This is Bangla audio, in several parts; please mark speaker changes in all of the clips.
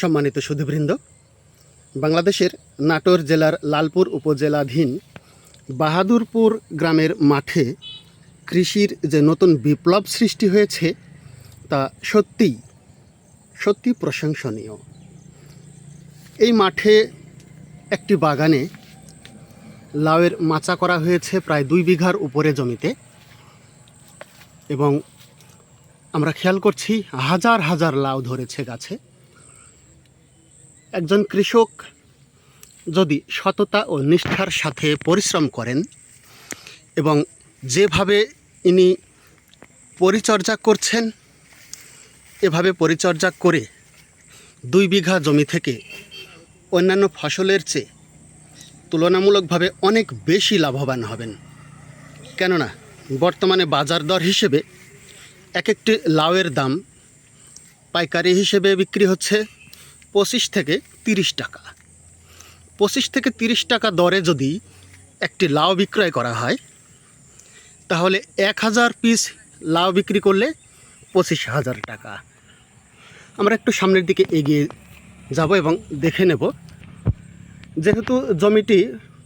Speaker 1: সম্মানিত সুধীবৃন্দ, বাংলাদেশের নাটোর জেলার লালপুর উপজেলাধীন বাহাদুরপুর গ্রামের মাঠে কৃষির যে নতুন বিপ্লব সৃষ্টি হয়েছে, তা সত্যিই, সত্যি প্রশংসনীয়। এই মাঠে একটি বাগানে লাউয়ের মাচা করা হয়েছে প্রায় দুই বিঘার উপরে জমিতে এবং আমরা খেয়াল করছি হাজার হাজার লাউ ধরেছে গাছে। একজন কৃষক যদি সততা ও নিষ্ঠার সাথে পরিশ্রম করেন এবং যেভাবে ইনি পরিচর্যা করছেন, এভাবে পরিচর্যা করে দুই বিঘা জমি থেকে অন্যান্য ফসলের চেয়ে তুলনামূলকভাবে অনেক বেশি লাভবান হবেন। কেননা, বর্তমানে বাজার দর হিসেবে এক একটি লাউয়ের দাম পাইকারি হিসেবে বিক্রি হচ্ছে পঁচিশ থেকে তিরিশ টাকা। পঁচিশ থেকে তিরিশ টাকা দরে যদি একটি লাউ বিক্রয় করা হয়, তাহলে এক হাজার পিস লাউ বিক্রি করলে পঁচিশ হাজার টাকা। আমরা একটু সামনের দিকে এগিয়ে যাব এবং দেখে নেব। যেহেতু জমিটি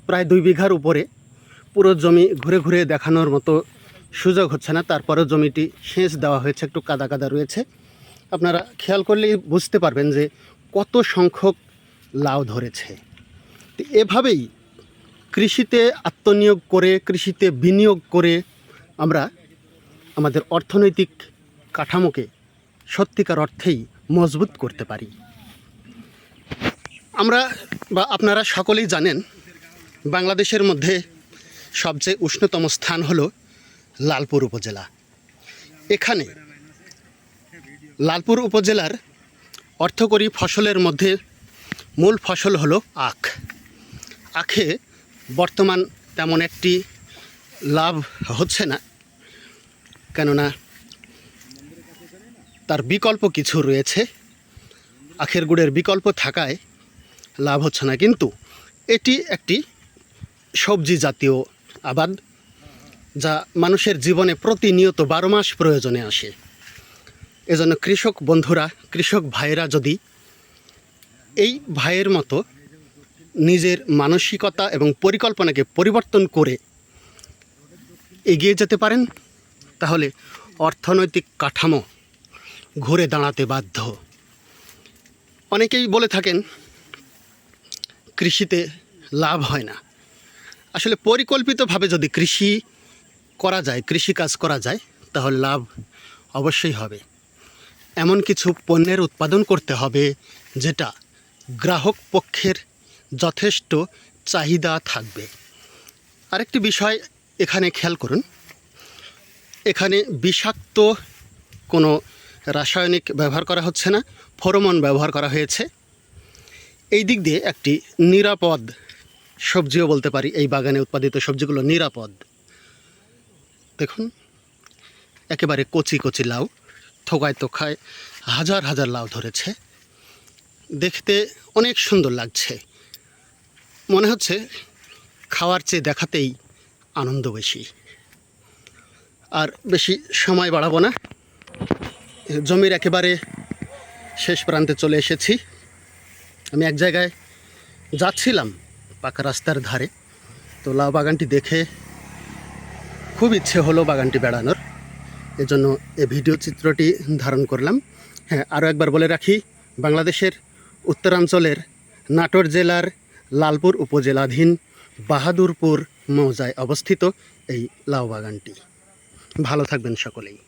Speaker 1: প্রায় দুই বিঘার উপরে, পুরো জমি ঘুরে ঘুরে দেখানোর মতো সুযোগ হচ্ছে না। তারপরেও জমিটি সেচ দেওয়া হয়েছে, একটু কাদা কাদা রয়েছে। আপনারা খেয়াল করলেই বুঝতে পারবেন যে কত সংখ্যক লাউ ধরেছে। তো এভাবেই কৃষিতে আত্মনিয়োগ করে, কৃষিতে বিনিয়োগ করে আমরা আমাদের অর্থনৈতিক কাঠামোকে সত্যিকার অর্থেই মজবুত করতে পারি। আমরা বা আপনারা সকলেই জানেন, বাংলাদেশের মধ্যে সবচেয়ে উষ্ণতম স্থান হলো লালপুর উপজেলা। এখানে লালপুর উপজেলার অর্থকরী ফসলের মধ্যে মূল ফসল হলো আখ। আখে বর্তমান তেমন একটি লাভ হচ্ছে না, কেননা তার বিকল্প কিছু রয়েছে। আখের গুড়ের বিকল্প থাকায় লাভ হচ্ছে না, কিন্তু এটি একটি সবজি জাতীয় আবাদ, যা মানুষের জীবনে প্রতিনিয়ত বারো মাস প্রয়োজনে আসে। এজন্য কৃষক বন্ধুরা, কৃষক ভাইয়েরা যদি এই ভাইয়ের মতো নিজের মানসিকতা এবং পরিকল্পনাকে পরিবর্তন করে এগিয়ে যেতে পারেন, তাহলে অর্থনৈতিক কাঠামো ঘুরে দাঁড়াতে বাধ্য। অনেকেই বলে থাকেন, কৃষিতে লাভ হয় না। আসলে পরিকল্পিতভাবে যদি কৃষি করা যায়, কৃষিকাজ করা যায়, তাহলে লাভ অবশ্যই হবে। এমন কিছু পণ্যের উৎপাদন করতে হবে, যেটা গ্রাহক পক্ষের যথেষ্ট চাহিদা থাকবে। আরেকটি বিষয় এখানে খেয়াল করুন। এখানে বিষাক্ত কোনো রাসায়নিক ব্যবহার করা হচ্ছে না, ফরমন ব্যবহার করা হয়েছে। এই দিক দিয়ে একটি নিরাপদ সবজিও বলতে পারি, এই বাগানে উৎপাদিত সবজিগুলো নিরাপদ। দেখুন, একেবারে কচি কচি লাউ। থোকায় তোকায় হাজার হাজার লাউ ধরেছে। দেখতে অনেক সুন্দর লাগছে। মনে হচ্ছে খাওয়ার চেয়ে দেখাতেই আনন্দ বেশি। আর বেশি সময় বাড়াবো না। জমির একেবারে শেষ প্রান্তে চলে এসেছি। আমি এক জায়গায় যাচ্ছিলাম পাকা রাস্তার ধারে। তো লাউ বাগানটি দেখে খুব ইচ্ছে হলো বাগানটি বেড়ানোর। এজন্য এ ভিডিও চিত্রটি ধারণ করলাম। হ্যাঁ আরও একবার বলে রাখি, বাংলাদেশের উত্তরাঞ্চলের নাটোর জেলার লালপুর উপজেলাধীন বাহাদুরপুর মৌজায় অবস্থিত এই লাউ বাগানটি। ভালো থাকবেন সকলেই।